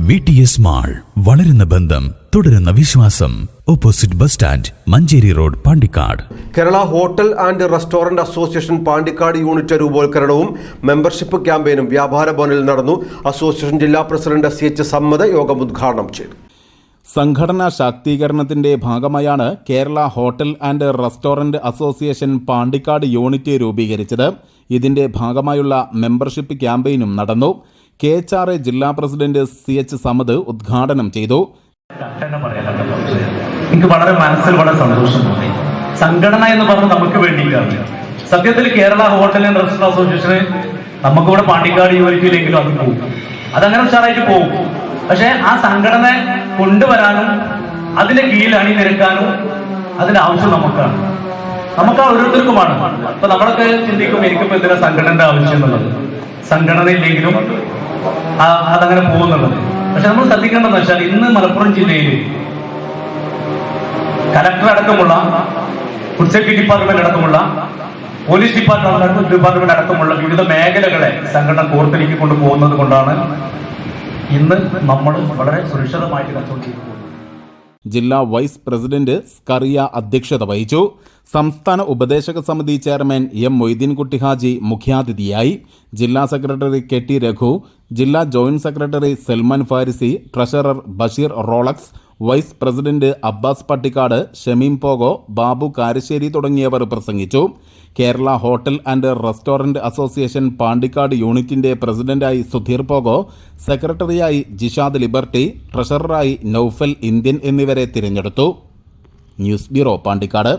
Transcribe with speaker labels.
Speaker 1: V T S mall വളരുന്ന ബന്ധം തുടരുന്ന വിശ്വാസം. Opposite bus stand Manjeri road Pandikkad.
Speaker 2: Kerala hotel and restaurant association Pandikkad unit രൂപവൽക്കരണവും membership ക്യാമ്പയിനും വ്യാപാര ഭവനിൽ നടന്നു. അസോസിയേഷൻ ജില്ലാ പ്രസിഡന്റ് സി എച്ച് സമ്മത യോഗം ഉദ്ഘാടനം ചെയ്തു.
Speaker 3: സംഘടനാ ശാക്തീകരണത്തിന്റെ ഭാഗമായാണ് Kerala hotel and restaurant association Pandikkad unit രൂപീകരിച്ചത്. ഇതിന്റെ ഭാഗമായുള്ള മെമ്പർഷിപ്പ് ക്യാമ്പയിനും നടന്നു. കെ എച്ച് ആർ എ ജില്ലാ പ്രസിഡന്റ് സി എച്ച് സമദ് ഉദ്ഘാടനം ചെയ്തു.
Speaker 4: എനിക്ക് വളരെ മനസ്സിൽ വളരെ സന്തോഷം തോന്നി സംഘടന എന്ന് പറഞ്ഞ് നമുക്ക് വേണ്ടിയിട്ടാണ് സത്യത്തിൽ കേരള ഹോട്ടൽ ആൻഡ് റെസ്റ്റോറന്റ് അസോസിയേഷന് നമുക്കിവിടെ പാണ്ടിക്കാട് യൂണിറ്റിയിലെങ്കിലും അത് പോകും അതങ്ങനെ ഉഷാറായിട്ട് പോകും പക്ഷെ ആ സംഘടന കൊണ്ടുവരാനും അതിന്റെ കീഴിൽ അണിനിരക്കാനും അതിന്റെ ആവശ്യം നമുക്കാണ്. നമുക്ക് ഓരോരുത്തർക്കുമാണ്. അപ്പൊ നമ്മളൊക്കെ ചിന്തിക്കും എനിക്കിപ്പോ എന്തിനാ സംഘടനയുടെ ആവശ്യം എന്നുള്ളത്? സംഘടന ഇല്ലെങ്കിലും അതങ്ങനെ പോകുന്നുള്ളത്. പക്ഷെ നമ്മൾ ശ്രദ്ധിക്കേണ്ടതെന്ന് വെച്ചാൽ ഇന്ന് മലപ്പുറം ജില്ലയിൽ കലക്ടർ അടക്കമുള്ള ഫുഡ് ഡിപ്പാർട്ട്മെന്റ് അടക്കമുള്ള പോലീസ് ഡിപ്പാർട്ട്മെന്റ് ഡിപ്പാർട്ട്മെന്റ് അടക്കമുള്ള വിവിധ മേഖലകളെ സംഘടന കോർത്തിലേക്ക് കൊണ്ടുപോകുന്നത് കൊണ്ടാണ് ഇന്ന് നമ്മൾ വളരെ സുരക്ഷിതമായിട്ട് ചെയ്തു
Speaker 3: ജില്ലാ വൈസ് പ്രസിഡന്റ് സ്കറിയ അധ്യക്ഷത വഹിച്ചു. സംസ്ഥാന ഉപദേശക സമിതി ചെയർമാൻ എം മൊയ്തീൻകുട്ടി ഹാജി മുഖ്യാതിഥിയായി. ജില്ലാ സെക്രട്ടറി കെ ടി രഘു ജില്ലാ joint secretary Salman Farisi treasurer Basheer Rolex vice president Abbas Pattikkad Shameem Pogo Babu Karassery തുടങ്ങിയവർ പ്രസംഗിച്ചു. Kerala hotel and restaurant association Pandikkad യൂണിറ്റിന്റെ പ്രസിഡന്റായി സുധീർ പോഗോ സെക്രട്ടറിയായി ജിഷാദ് ലിബർട്ടി ട്രഷററായി നൌഫൽ ഇന്ത്യൻ എന്നിവരെ തിരഞ്ഞെടുത്തു. News bureau Pandikkad.